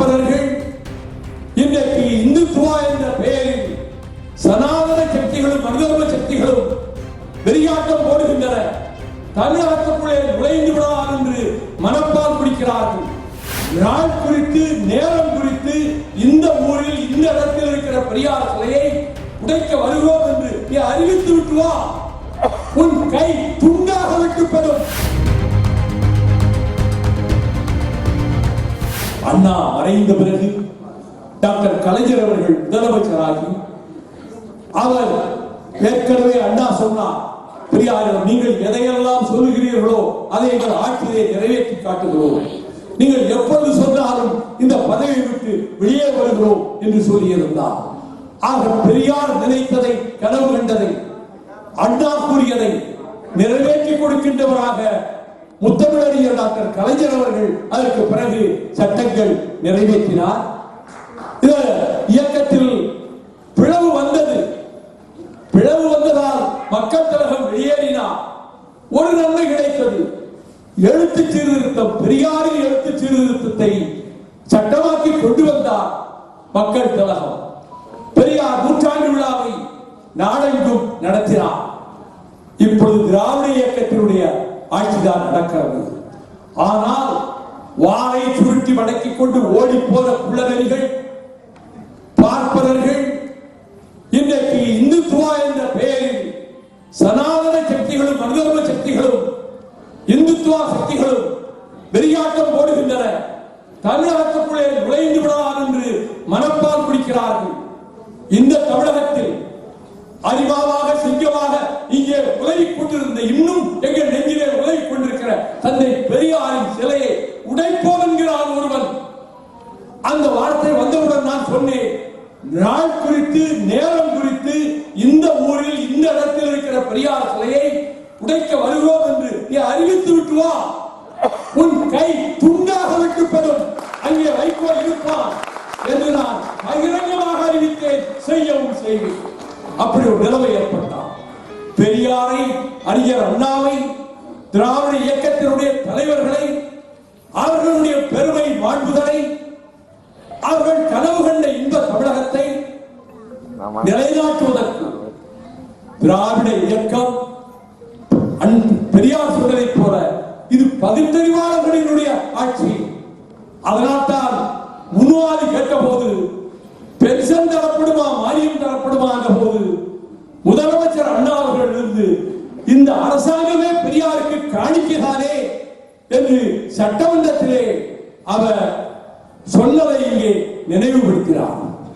பார்ப்பனர்கள் இன்றைக்கு இந்துத்துவா என்ற பெயரில் சனாதன சக்திகளும் மனிதர்ம சக்திகளும் வெறியாட்டம் போடுகின்றன. தமிழகத்துக்குள்ளே நுழைந்து விடலாம் என்று மனப்பால் குடிக்கிறார்கள் நாள் குறித்து நேரம் குறித்து இந்த ஊரில் இந்த இடத்தில் இருக்கிற பெரியார் சிலையை உடைக்க வருவோம் என்று நீ அறிவித்து விட்டு வா. உன் கை துண்டாக விட்டுப்படும் அண்ணா மறைந்த பிறகு டாக்டர் கலைஞர் அவர்கள் முதலமைச்சராகி அவர் ஏற்கனவே அண்ணா சொன்னார் பெரியாரிடம் நீங்கள் எதையெல்லாம் சொல்லுகிறீர்களோ அதை எங்கள் ஆட்சியை நிறைவேற்றி காட்டுகிறோம். நீங்கள் எப்பொழுது சொன்னாலும் இந்த பதவியை விட்டு வெளியே வருகிறோம் என்று சொல்லியிருந்தார். ஆக பெரியார் நினைத்ததை கனவு கண்டதை அண்ணா கூறியதை நிறைவேற்றி கொடுக்கின்றவராக முத்தமிழறிஞர் டாக்டர் கலைஞர் அவர்கள் அதற்கு பிறகு சட்டங்கள் நிறைவேற்றினார். இயக்கத்தில் பிளவு வந்தது. பிளவு வந்ததால் மக்கள் கழகம் வெளியேறினார் ஒரு நன்மை கிடைத்தது. எழுத்து சீர்திருத்தம் பெரியாரின் எழுத்து சீர்திருத்தத்தை சட்டமாக்கி கொண்டு வந்தார் மக்கள் கழகம். பெரியார் நூற்றாண்டு விழாவை நாடெங்கும் நடத்தினார். இப்பொழுது திராவிட இயக்கத்தினுடைய ஆட்சிதான் நடக்கிறது ஆனால் வாளை சுருட்டி மடக்கிக் கொண்டு ஓடி போன குள்ளநெறிகள் பார்ப்பனர்கள் இன்றைக்கு இந்துத்துவா என்ற பெயரில் சனாதன சக்திகளும் மனிதர்ம சக்திகளும் இந்துத்துவா சக்திகளும் வெறியாட்டம் போடுகின்றன. தமிழகத்துக்குள்ளே நுழைந்து விடலாம் என்று மனப்பால் குடிக்கிறார்கள். இந்த தமிழகத்தில் அறிவாவாக சிங்கமாக இங்கே உலகிக் கொண்டிருந்த இன்னும் அந்த வார்த்தை வந்தவுடன் நான் சொன்னேன் நாள் குறித்து நேரம் குறித்து இந்த ஊரில் இந்த இடத்தில் இருக்கிற பெரியார் சிலையை உடைக்க வருகிறோம் என்று நீ அறிவித்து விட்டு வா. உன் கை துண்டாக விட்டுப்படும். அங்கே வைகோ இருப்பான் என்று நான் பகிரங்கமாக அறிவித்தேன். செய்யவும் செய்வேன். அப்படி ஒரு நிலைமை ஏற்பட்டான். பெரியாரை அறிஞர் அண்ணாவை திராவிட இயக்கத்தினுடைய தலைவர்களை அவர்களுடைய பெருமை மாண்புகளை நிலைநாட்டுவதற்கு திராவிட இயக்கம் அன்- பெரியார் சொன்னதைப் போல இது பதித்தறிவாளர்களினுடைய ஆட்சி. அதனால்தான் முன்வாதி கேட்ட போது பென்ஷன் தரப்படுமா மானியம் தரப்படுமா என்ற போது முதலமைச்சர் அண்ணா அவர்கள் இருந்து இந்த அரசாங்கமே பெரியாருக்கு காணிக்கைதானே என்று சட்டமன்றத்திலே அவர் சொன்னதை இங்கே நினைவுபடுத்தினார்.